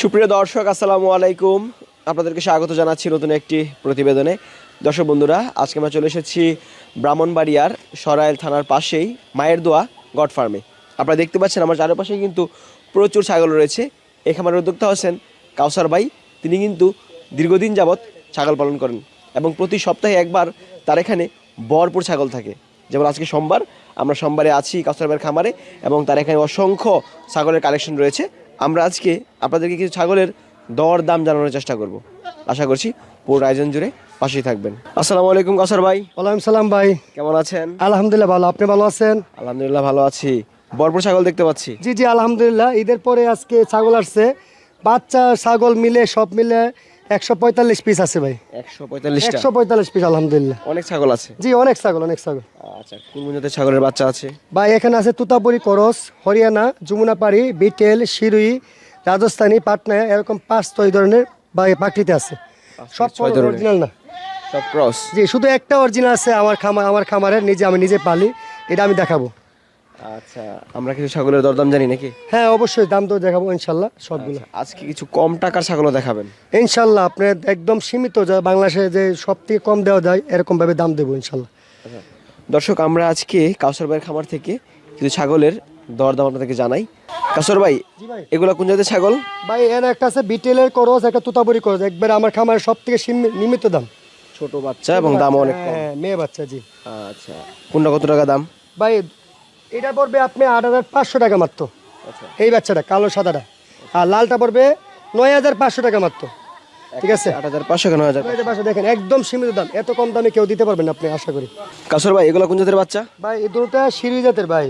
সুপ্রিয় দর্শক, আসসালামু আলাইকুম। আপনাদেরকে স্বাগত জানাচ্ছি নতুন একটি প্রতিবেদনে। দর্শক বন্ধুরা, আজকে আমরা চলে এসেছি ব্রাহ্মণবাড়িয়ার সরাইল থানার পাশেই, মায়ের দোয়া গড ফার্মে। আপনারা দেখতে পাচ্ছেন, আমার চারপাশে কিন্তু প্রচুর ছাগল রয়েছে। এই খামারের উদ্যোক্তা হচ্ছেন কাউসার ভাই। তিনি কিন্তু দীর্ঘদিন যাবৎ ছাগল পালন করেন এবং প্রতি সপ্তাহে একবার তার এখানে ভরপুর ছাগল থাকে। যেমন আজকে সোমবার, আমরা সোমবারে আছি কাউসার ভাইয়ের খামারে এবং তার এখানে অসংখ্য ছাগলের কালেকশন রয়েছে। আমরা আজকে আপনাদেরকে কিছু ছাগলের দর দাম জানানোর চেষ্টা করব। আশা করছি পুরো আয়োজন জুড়ে পাশেই থাকবেন। আসসালামু আলাইকুম কাসার ভাই। ওয়ালাইকুম সালাম ভাই। কেমন আছেন? আলহামদুলিল্লাহ ভালো। আপনি ভালো আছেন? আলহামদুলিল্লাহ ভালো আছি। বরপুর ছাগল দেখতে পাচ্ছি। জি জি আলহামদুলিল্লাহ। ঈদের পরে আজকে ছাগল আসছে। বাচ্চা ছাগল মিলে সব মিলে একশো পঁয়তাল্লিশ পিস আছে ভাই। একশো পঁয়তাল্লিশ পিস আলহামদুলিল্লাহ। অনেক ছাগল আছে? জি অনেক ছাগল অনেক ছাগল। আচ্ছা ছাগলের বাচ্চা আছে? ভাই এখানে আছে তুতাপুরি করস হরিয়ানা যমুনাপাড়ি বিটেল শিরুই রাজস্থানী পাটনা এরকম পাঁচ ছয় ধরনের ভাই পাখিতে আছে। সব অরিজিনাল না। সব ক্রস জি শুধু একটা অরিজিনাল আছে আমার খামার আমার খামারের নিজে আমি নিজে পালি এটা আমি দেখাবো। আচ্ছা আমরা কিছু ছাগলের দরদাম জানি নাকি? হ্যাঁ অবশ্যই দাম তো দেখাবো ইনশাল্লাহ সবগুলো। আচ্ছা, আজকে কিছু কম টাকার ছাগলও দেখাবেন। ইনশাল্লাহ আপনার একদম সীমিত যা বাংলাদেশে যে সব থেকে কম দেওয়া যায় এরকম ভাবে দাম দেবো ইনশাল্লাহ। দর্শক আমরা আজকে কাউসার ভাইয়ের খামার থেকে কিছু ছাগলের দরদাম আপনাদেরকে জানাই। কাউসার ভাই এগুলো কোন জাতের ছাগল? ভাই এর একটা আছে বিটেলের করস একটা তুতাবরি করস। একবার আমার খামারের সব থেকে নিমিত দাম। ছোট বাচ্চা এবং দাম অনেক কম। হ্যাঁ মেয়ে বাচ্চা জি। আচ্ছা কোনটা কত টাকা দাম? ভাই এটা পড়বে আপনি আট হাজার পাঁচশো টাকা মাত্র। আচ্ছা। এই বাচ্চাটা কালো সাদাটা। আর লালটা পড়বে নয় হাজার পাঁচশো টাকা মাত্র। ঠিক আছে? আট হাজার পাঁচশো নয় হাজার পাঁচশো। দেখেন একদম সীমিত দাম। এত কম দামে কেউ দিতে পারবেন না আপনি আশা করি। কাসর ভাই এগুলো কোন জাতের বাচ্চা? ভাই এই দুটোটা সিঁড়ি জাতের ভাই।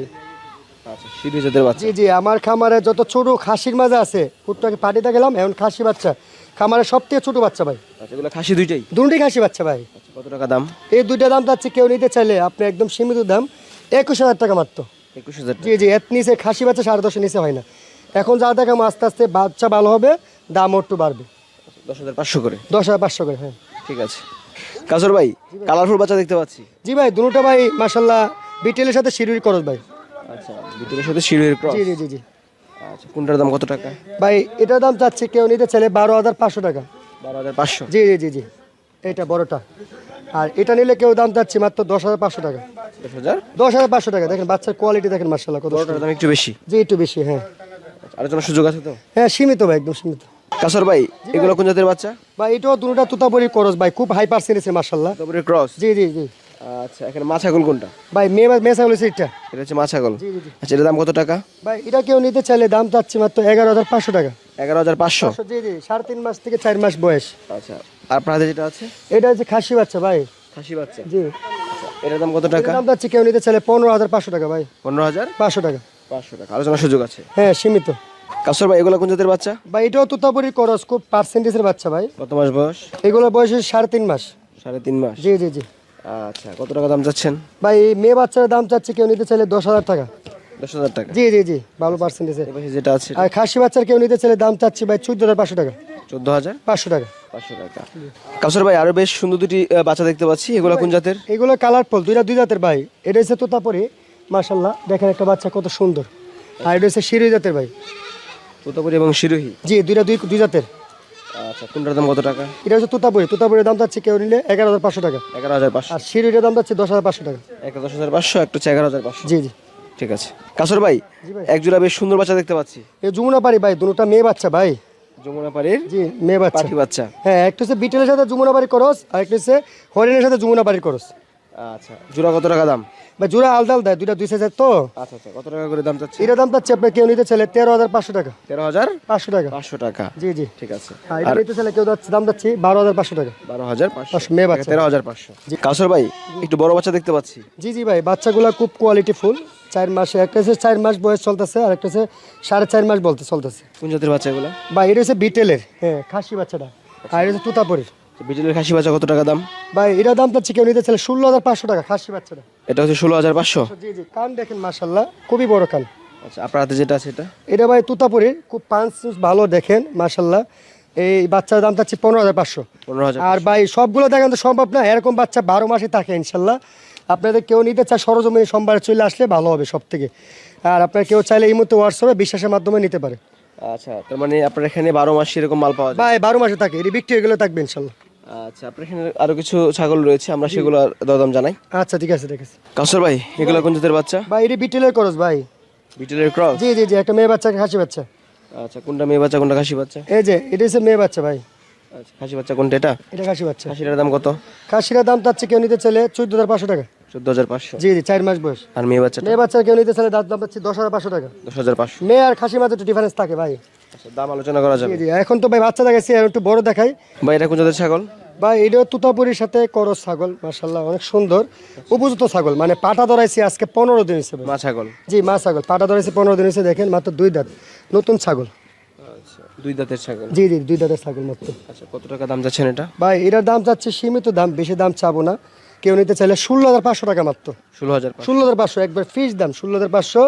আচ্ছা সিঁড়ি জাতের বাচ্চা। জি জি আমার খামারে যত ছোট খাসির মাজা আছে কুটটাকে পাটিতে গেলাম এখন খাসি বাচ্চা। খামারে সব থেকে ছোট বাচ্চা ভাই। আচ্ছা এগুলো খাসি দুইটাই? দুটি খাসি বাচ্চা ভাই। কত টাকা দাম? এই দুইটা দাম যাচ্ছে কেউ নিতে চাইলে আপনি একদম সীমিত দাম একুশ হাজার টাকা মাত্র। একুশ হাজার জি জি এর নিচে খাসি বাচ্চা সাড়ে দশের নিচে হয় না। এখন যা দেখাম আস্তে আস্তে বাচ্চা ভালো হবে দামও একটু বাড়বে। দশ হাজার পাঁচশো করে। দশ হাজার পাঁচশো করে হ্যাঁ। ঠিক আছে। কাসর ভাই কালারফুল বাচ্চা দেখতে পাচ্ছি। জি ভাই দুটো ভাই মাসাল্লাহ বিটেলের সাথে শিরুরি করস ভাই। আচ্ছা সাথে শিরোয়ের ক্রস জি জি জি জি। আচ্ছা কোনটার দাম কত টাকা? ভাই এটার দাম চাচ্ছে কেউ নিতে চাইলে বারো হাজার পাঁচশো টাকা। বারো হাজার পাঁচশো। জি জি জি জি। এটা বড়টা। আর এটা নিলে কেউ দাম চাচ্ছে মাত্র দশ হাজার পাঁচশো টাকা। দশ হাজার? পাঁচশো টাকা। দেখেন বাচ্চার কোয়ালিটি দেখেন মার্শাল্লাহ কত দাম একটু বেশি? জি একটু বেশি হ্যাঁ। আচ্ছা, সুযোগ আছে তো? হ্যাঁ সীমিত ভাই একদম সীমিত। কাসর ভাই এগুলো কোন জাতের বাচ্চা? ভাই এটাও দুটা তুতাবরি করস ভাই খুব হাই পার্সেন্টেজের মার্শাল্লাহ তারপরে ক্রস জি জি জি। আচ্ছা এখানে মাছাগল কোনটা? ভাই মেয়ে মেয়ে ছাগল হচ্ছে এটা। এটা হচ্ছে জি জি আচ্ছা এটার দাম কত টাকা? ভাই এটা কেউ নিতে চাইলে দাম চাচ্ছে মাত্র এগারো হাজার পাঁচশো টাকা। এগারো হাজার পাঁচশো জি জি সাড়ে তিন মাস থেকে চার মাস বয়স। আচ্ছা আপনার হাতে যেটা আছে? এটা হচ্ছে খাসি বাচ্চা ভাই। খাসি বাচ্চা। জি। এটার দাম কত টাকা? দাম চাচ্ছে কেউ নিতে চাইলে পনেরো হাজার পাঁচশো টাকা ভাই। পনেরো হাজার? পাঁচশো টাকা। পাঁচশো টাকা। আলোচনার সুযোগ আছে? হ্যাঁ সীমিত। কাসর ভাই এগুলো কোন জাতের বাচ্চা? ভাই এটাও তুতাবরি করস খুব পার্সেন্টেজের বাচ্চা ভাই। কত মাস বয়স? এগুলো বয়স সাড়ে তিন মাস। সাড়ে তিন মাস? জি জি জি। আচ্ছা কত টাকা দাম চাচ্ছেন? ভাই মেয়ে বাচ্চার দাম চাচ্ছে কেউ নিতে চাইলে দশ হাজার টাকা। দশ হাজার টাকা? জি জি জি। ভালো পার্সেন্টেজের যেটা আছে আর খাসি বাচ্চার কেউ নিতে চাইলে দাম চাচ্ছি ভাই চোদ্দ হাজার পাঁচশো টাকা। চোদ্দ হাজার? পাঁচশো টাকা। পাঁচশো টাকা। কাসর ভাই আরও বেশ সুন্দর দুটি বাচ্চা দেখতে পাচ্ছি। এগুলো কোন জাতের? এগুলো কালারফুল দুইটা দুই জাতের ভাই। এটা হচ্ছে তোতাপুরি। মাশাল্লাহ দেখেন একটা বাচ্চা কত সুন্দর। আর এটা হচ্ছে জাতের ভাই। তোতাপুরি এবং শিরোহী? জি দুইটা দুই দুই জাতের। আচ্ছা কোনটার দাম কত টাকা? এটা হচ্ছে তোতাপুরি। তোতাপুরির দাম চাচ্ছে কেউ নিলে এগারো হাজার পাঁচশো টাকা। এগারো হাজার পাঁচশো। আর দাম দশ হাজার পাঁচশো টাকা। একটা দশ হাজার পাঁচশো একটা হচ্ছে এগারো হাজার পাঁচশো। জি জি। ঠিক আছে। কাসর ভাই। এক জোড়া বেশ সুন্দর বাচ্চা দেখতে পাচ্ছি। এই যমুনা পাড়ি ভাই দুটা মেয়ে বাচ্চা ভাই। যমুনা পাড়ির জি মেয়ে বাচ্চা। পাখি বাচ্চা। হ্যাঁ একটা হচ্ছে বিটেলের সাথে যমুনা বাড়ির করস আর একটা হচ্ছে হরিণের সাথে যমুনা বাড়ির করস। আচ্ছা জোড়া কত টাকা দাম? ভাই জোড়া আলাদা আলাদা দুইটা দুই সাইজের তো। আচ্ছা আচ্ছা কত টাকা করে দাম চাচ্ছি এটার দাম চাচ্ছে আপনার কেউ নিতে চাইলে তেরো হাজার পাঁচশো টাকা। তেরো হাজার পাঁচশো টাকা। পাঁচশো টাকা। জি জি। ঠিক আছে। আর এটা নিতে চাইলে কেউ দাম বারো হাজার পাঁচশো টাকা। বারো হাজার পাঁচশো। মেয়ে বাচ্চা। তেরো হাজার পাঁচশো। কাসর ভাই একটু বড় বাচ্চা দেখতে পাচ্ছি। জি জি ভাই বাচ্চাগুলো খুব কোয়ালিটি ফুল। চার মাসে একটা হচ্ছে চার মাস বয়স চলতেছে আর একটা হচ্ছে সাড়ে চার মাস বলতে চলতেছে। কোন জাতের বাচ্চা এগুলো? বা এটা হচ্ছে বিটেলের হ্যাঁ খাসি বাচ্চাটা। আর এটা হচ্ছে তুতাপুরির। বিটেলের খাসি বাচ্চা কত টাকা দাম? ভাই এটা দাম চাচ্ছে কেউ নিতে চাইলে ষোলো হাজার পাঁচশো টাকা খাসি বাচ্চাটা। এটা হচ্ছে ষোলো হাজার পাঁচশো? জি জি কান দেখেন মাসাল্লাহ খুবই বড় কান। আচ্ছা আপনার হাতে যেটা আছে এটা? এটা ভাই তুতাপুরির খুব পাঁচ ভালো দেখেন মাসাল্লাহ এই বাচ্চার দাম চাচ্ছি পনেরো হাজার পাঁচশো। পনেরো হাজার আর ভাই সবগুলো দেখান তো সম্ভব না এরকম বাচ্চা বারো মাসে থাকে ইনশাল্লাহ আপনাদের কেউ নিতে চায় সরজমিনে সোমবার চলে আসলে ভালো হবে সব থেকে আর আপনার কেউ চাইলে এই মুহূর্তে হোয়াটসঅ্যাপে বিশ্বাসের মাধ্যমে নিতে পারে। আচ্ছা তার মানে আপনার এখানে বারো মাস এরকম মাল পাওয়া যায়? ভাই বারো মাসে থাকে এটি বিক্রি এগুলো থাকবে ইনশাল্লাহ। আচ্ছা আপনার এখানে আরও কিছু ছাগল রয়েছে আমরা সেগুলো দরদাম জানাই। আচ্ছা ঠিক আছে ঠিক আছে। কাউসার ভাই এগুলো কোন জাতের বাচ্চা? ভাই এটি বিটেলের খরচ ভাই। বিটেলের ক্রস? জি জি জি একটা মেয়ে বাচ্চা খাসি বাচ্চা। আচ্ছা কোনটা মেয়ে বাচ্চা কোনটা খাসি বাচ্চা? এই যে এটা হচ্ছে মেয়ে বাচ্চা ভাই। আচ্ছা খাসি বাচ্চা কোনটা এটা? এটা খাসি বাচ্চা। খাসিটার দাম কত? খাসির দাম চাচ্ছে কেউ নিতে চাইলে চোদ্দ হাজার পাঁচশো টাকা। চোদ্দ হাজার পাঁচশো। জি জি চার মাস বয়স। আর মেয়ে বাচ্চাটা? মেয়ে বাচ্চা কেউ নিতে চাইলে দাম দাম পাচ্ছি দশ হাজার পাঁচশো টাকা। দশ হাজার পাঁচশো। মেয়ে আর খাসির মাঝে একটু ডিফারেন্স থাকে ভাই। আচ্ছা দাম আলোচনা করা যাবে। জি জি এখন তো ভাই বাচ্চা দেখাচ্ছি আর একটু বড় দেখাই। ভাই এটা কোন জাতের ছাগল? ভাই তুতাপুরির সাথে করস ছাগল মার্শাল্লাহ অনেক সুন্দর। উপযুক্ত ছাগল মানে পাটা ধরাইছি আজকে পনেরো দিন হিসেবে। মা ছাগল? জি মা ছাগল পাটা ধরাইছি পনেরো দিন হিসেবে দেখেন মাত্র দুই দাঁত নতুন ছাগল। আচ্ছা দুই দাঁতের ছাগল। জি জি দুই দাঁতের ছাগল মাত্র। আচ্ছা কত টাকা দাম যাচ্ছেন এটা? ভাই এটার দাম চাচ্ছে সীমিত দাম বেশি দাম চাবো না। কেউ নিতে চাইলে ষোলো হাজার পাঁচশো টাকা মাত্র। ষোলো হাজার ষোলো হাজার পাঁচশো একবার ফিস দাম ষোলো হাজার পাঁচশো।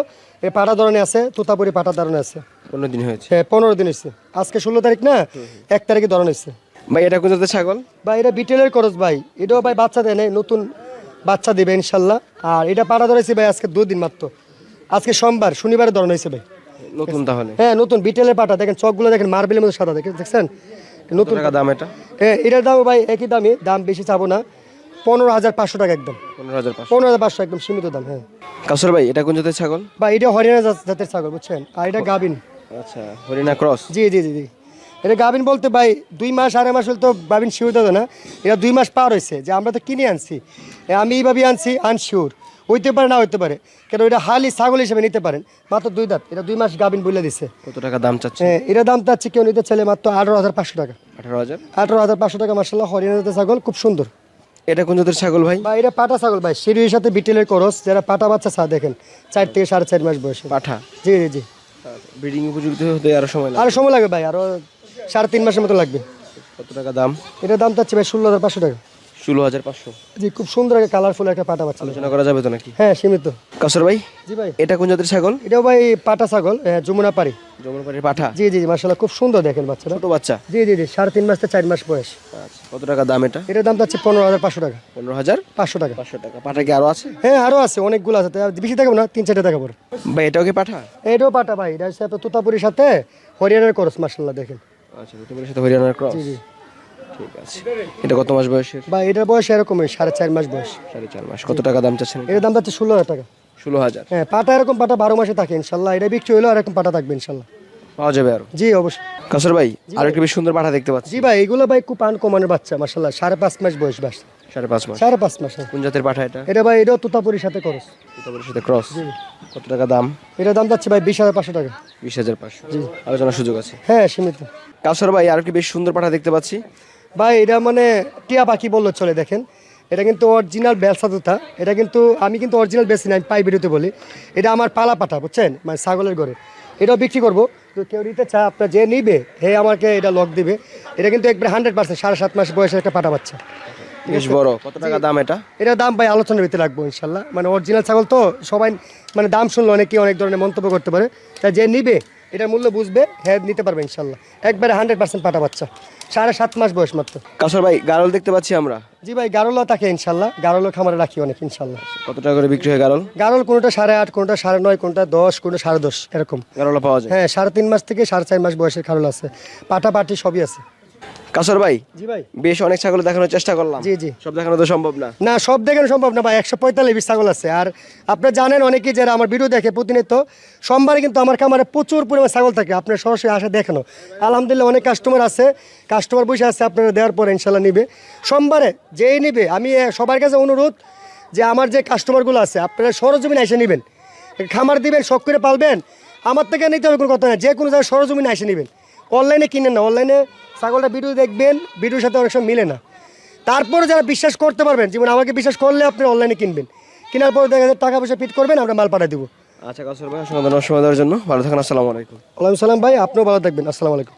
এই পাটা ধরনের আছে তোতাপুরি পাটা ধরনের আছে। পনেরো দিন হয়েছে। হ্যাঁ পনেরো দিন হচ্ছে আজকে ষোলো তারিখ না এক তারিখে ধরন হচ্ছে ভাই এটা কোন জাতের ছাগল? ভাই এটা বিটেলের খরচ ভাই। এটাও ভাই বাচ্চা দেয় নাই নতুন বাচ্চা দেবে ইনশাল্লাহ। আর এটা পাড়া ধরেছি ভাই আজকে দুদিন মাত্র। আজকে সোমবার শনিবারে ধরন হয়েছে ভাই। নতুন তাহলে? হ্যাঁ নতুন বিটেলের পাটা। দেখেন চকগুলো দেখেন মার্বেলের মধ্যে সাদা দেখেন দেখছেন? নতুন দাম এটা? হ্যাঁ এটার দাম ভাই একই দামই দাম বেশি চাবো না। পনেরো হাজার পাঁচশো টাকা একদম। পনেরো হাজার পাঁচশো। পনেরো হাজার পাঁচশো একদম সীমিত দাম হ্যাঁ। কাউসার ভাই এটা কোন জাতের ছাগল? বা এটা হরিয়ানা জাত- জাতের ছাগল বুঝছেন? আর এটা গাবিন আচ্ছা হরিণা ক্রস। জি জি জি জি। এটা গাবিন বলতে ভাই দুই মাস আড়াই মাস হলে তো গাবিন শিওর দেবে না? এটা দুই মাস পার হয়েছে যে আমরা তো কিনে আনছি। আমি এইভাবেই আনছি আনশিওর। হইতে পারে না হইতে পারে। কেন এটা হালি ছাগল হিসেবে নিতে পারেন। মাত্র দুই দাঁত। এটা দুই মাস গাবিন বলে দিছে। কত টাকা দাম চাচ্ছে? হ্যাঁ এটা দাম চাচ্ছি কেউ নিতে চাইলে মাত্র আঠারো হাজার পাঁচশো টাকা। আঠারো হাজার? আঠারো হাজার পাঁচশো টাকা মার্শাল্লাহ হরিয়ানা জাতের ছাগল খুব সুন্দর। এটা কোন জাতের ছাগল ভাই? বা এটা পাটা ছাগল ভাই। সিঁড়ির সাথে বিটেলের করস যারা পাটা বাচ্চা চা দেখেন চার থেকে সাড়ে চার মাস বয়সে। পাঠা? জি জি জি। ব্রিডিং উপযুক্ত হতে আরও সময় লাগে। আরও সময় লাগে ভাই আরও সাড়ে তিন মাসের মতো লাগবে। কত টাকা দাম? এটা দাম চাচ্ছি ভাই ষোলো হাজার পাঁচশো টাকা। ষোলো হাজার পাঁচশো। জি খুব সুন্দর একটা কালারফুল একটা পাটা বাচ্চা। আলোচনা করা যাবে তো নাকি? হ্যাঁ সীমিত। কাউসার ভাই জি ভাই। এটা কোন জাতের ছাগল? এটাও ভাই পাটা ছাগল যমুনা পাড়ি জমনপাড়ির পাঠা? জি জি খুব সুন্দর দেখেন বাচ্চাটা। ছোট বাচ্চা? জি জি জি সাড়ে তিন মাস থেকে চার মাস বয়স। আচ্ছা কত টাকা দাম এটা? এটার দাম চাচ্ছি পনেরো হাজার পাঁচশো টাকা। পনেরো হাজার? পাঁচশো টাকা। পাঁচশো টাকা। পাঠা কি আরও আছে? হ্যাঁ আরও আছে অনেকগুলো আছে। বেশি দেখাবো না তিন চারটে দেখাবো। ভাই এটাও কি পাঠা? এটাও পাটা ভাই এটা হচ্ছে আপনার তোতাপুরির সাথে হরিয়ানার করস মার্শাল্লাহ দেখেন। আচ্ছা সাথে হরিয়ানার ক্রস জি। জি ঠিক আছে। এটা কত মাস বয়সের? বা এটার বয়স এরকমই সাড়ে চার মাস বয়স। সাড়ে চার মাস। কত টাকা দাম চাচ্ছেন এটার দাম যাচ্ছে ষোলো হাজার টাকা। ষোলো হাজার। হ্যাঁ পাটা এরকম পাটা বারো মাসে থাকে ইনশাল্লাহ। এটা বিক্রি হলেও এরকম পাটা থাকবে ইনশাল্লাহ। পাওয়া যাবে আরও? জি অবশ্যই। কাসর ভাই আর একটা বেশ সুন্দর পাঠা দেখতে পাচ্ছি। জি ভাই এগুলো ভাই খুব আনকমানের বাচ্চা মার্শাল্লাহ সাড়ে পাঁচ মাস বয়স বাস সাড়ে পাঁচ মাস। সাড়ে পাঁচ মাস হ্যাঁ। কোন জাতের পাঠা এটা? এটা ভাই এটাও তুতাপুরির সাথে করস তোমার সাথে ক্রস কত টাকা দাম? এটার দাম যাচ্ছে ভাই বিশ হাজার পাঁচশো টাকা। বিশ হাজার পাঁচশো। আলোচনার সুযোগ আছে। হ্যাঁ সীমিত। কাসর ভাই আর কি বেশ সুন্দর পাঠা দেখতে পাচ্ছি। ভাই এটা মানে টিয়া পাখি বলল চলে দেখেন। এটা কিন্তু অরিজিনাল বেলসা দুটা এটা কিন্তু আমি কিন্তু অরিজিনাল বেশি না আমি পাই বেরোতে বলি। এটা আমার পালা পাঠা বুঝছেন? মানে ছাগলের ঘরে। এটাও বিক্রি করব। তো কেউ নিতে চায় আপনার যে নিবে হে আমাকে এটা লক দিবে। এটা কিন্তু একবার হান্ড্রেড পার্সেন্ট সাড়ে সাত মাস বয়সের একটা পাটা বাচ্চা। বেশ বড়। কত টাকা দাম এটা? এটার দাম ভাই আলোচনার ভিতরে রাখব ইনশাল্লাহ। মানে অরিজিনাল ছাগল তো সবাই মানে দাম শুনলে অনেকে অনেক ধরনের মন্তব্য করতে পারে। তাই যে নিবে এটার মূল্য বুঝবে হ্যাঁ নিতে পারবে ইনশাল্লাহ। একবারে হান্ড্রেড পার্সেন্ট পাটা বাচ্চা। সাড়ে সাত মাস বয়স মাত্র। কাসর ভাই গারল দেখতে পাচ্ছি আমরা। জি ভাই গারলও থাকে ইনশাল্লাহ। গারলও খামারে রাখি অনেক ইনশাল্লাহ। কত টাকা করে বিক্রি হয় গারল? গারল কোনটা সাড়ে আট কোনটা সাড়ে নয় কোনটা দশ কোনটা সাড়ে দশ এরকম। গারল পাওয়া যায়। হ্যাঁ সাড়ে তিন মাস থেকে সাড়ে চার মাস বয়সের গারল আছে। পাটা পাটি সবই আছে। কাসর ভাই? জি ভাই। বেশ অনেক ছাগল দেখানোর চেষ্টা করলাম। জি জি। সব দেখানো তো সম্ভব না। না সব দেখানো সম্ভব না ভাই। একশো পঁয়তাল্লিশ ছাগল আছে। আর আপনারা জানেন অনেকেই যারা আমার ভিডিও দেখে প্রতিনিয়ত সোমবারে কিন্তু আমার খামারে প্রচুর পরিমাণ ছাগল থাকে। আপনার সরাসরি আসে দেখানো আলহামদুলিল্লাহ অনেক কাস্টমার আছে। কাস্টমার বসে আছে আপনারা দেওয়ার পরে ইনশাল্লাহ নিবে। সোমবারে যেই নিবে আমি সবার কাছে অনুরোধ যে আমার যে কাস্টমারগুলো আছে আপনারা সরজমিনে এসে নেবেন। খামার দিবেন শখ করে পালবেন। আমার থেকে নিতে হবে কোনো কথা না যে কোনো জায়গায় সরজমিনে এসে নেবেন। অনলাইনে কিনে না অনলাইনে ছাগলটা ভিডিও দেখবেন ভিডিওর সাথে অনেক সময় মিলে না। তারপরে যারা বিশ্বাস করতে পারবেন যেমন আমাকে বিশ্বাস করলে আপনি অনলাইনে কিনবেন। কেনার পরে দেখা যায় টাকা পয়সা ফিট করবেন আমরা মাল পাঠিয়ে দেবো। আচ্ছা কাসর ভাই সঙ্গে সময় দেওয়ার জন্য। ভালো থাকেন আসসালামু আলাইকুম। ওয়ালাইকুম সালাম ভাই আপনিও ভালো থাকবেন। আসসালামু আলাইকুম।